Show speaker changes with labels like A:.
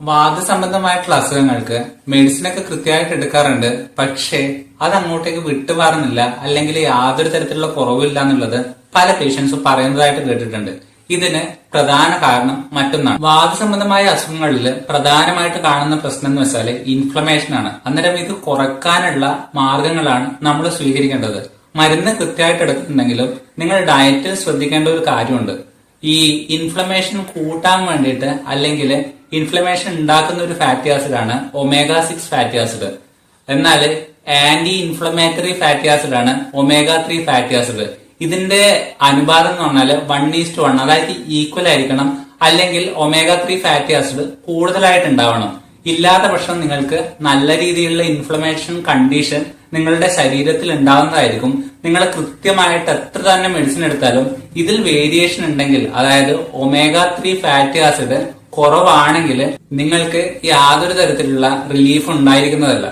A: വാദസംബന്ധമായിട്ടുള്ള അസുഖങ്ങൾക്ക് മെഡിസിൻ ഒക്കെ കൃത്യമായിട്ട് എടുക്കാറുണ്ട്. പക്ഷേ അത് അങ്ങോട്ടേക്ക് വിട്ടുമാറുന്നില്ല. അല്ലെങ്കിൽ യാതൊരു തരത്തിലുള്ള കുറവില്ല എന്നുള്ളത് പല പേഷ്യൻസും പറയുന്നതായിട്ട് കേട്ടിട്ടുണ്ട്. ഇതിന് പ്രധാന കാരണം മറ്റൊന്നാണ്. വാദസംബന്ധമായ അസുഖങ്ങളിൽ പ്രധാനമായിട്ട് കാണുന്ന പ്രശ്നം എന്ന് വെച്ചാൽ ഇൻഫ്ലമേഷൻ ആണ്. അന്നേരം ഇത് കുറക്കാനുള്ള മാർഗങ്ങളാണ് നമ്മൾ സ്വീകരിക്കേണ്ടത്. മരുന്ന് കൃത്യമായിട്ട് എടുക്കുന്നുണ്ടെങ്കിലും നിങ്ങൾ ഡയറ്റിൽ ശ്രദ്ധിക്കേണ്ട ഒരു കാര്യമുണ്ട്. ഈ ഇൻഫ്ലമേഷൻ കൂട്ടാൻ വേണ്ടിയിട്ട് അല്ലെങ്കിൽ ഇൻഫ്ലമേഷൻ ഉണ്ടാക്കുന്ന ഒരു ഫാറ്റി ആസിഡ് ആണ് ഒമേഗ സിക്സ് ഫാറ്റി ആസിഡ് എന്നാൽ ആന്റി ഇൻഫ്ലമേറ്ററി ഫാറ്റി ആസിഡ് ആണ് ഒമേഗ ത്രീ ഫാറ്റി ആസിഡ് ഇതിന്റെ അനുപാതം എന്ന് പറഞ്ഞാൽ വൺ ഈസ്റ്റ് വൺ അതായത് ഈക്വൽ ആയിരിക്കണം അല്ലെങ്കിൽ ഒമേഗ ത്രീ ഫാറ്റി ആസിഡ് കൂടുതലായിട്ട് ഉണ്ടാവണം. ഇല്ലാത്ത പക്ഷം നിങ്ങൾക്ക് നല്ല രീതിയിലുള്ള ഇൻഫ്ലമേഷൻ കണ്ടീഷൻ നിങ്ങളുടെ ശരീരത്തിൽ ഉണ്ടാകുന്നതായിരിക്കും നിങ്ങൾ കൃത്യമായിട്ട് എത്ര തന്നെ മെഡിസിൻ എടുത്താലും ഇതിൽ വേരിയേഷൻ ഉണ്ടെങ്കിൽ അതായത് ഒമേഗ ത്രീ ഫാറ്റി ആസിഡ് കുറവാണെങ്കിൽ നിങ്ങൾക്ക് യാതൊരു തരത്തിലുള്ള റിലീഫ് ഉണ്ടായിരിക്കുന്നതല്ല.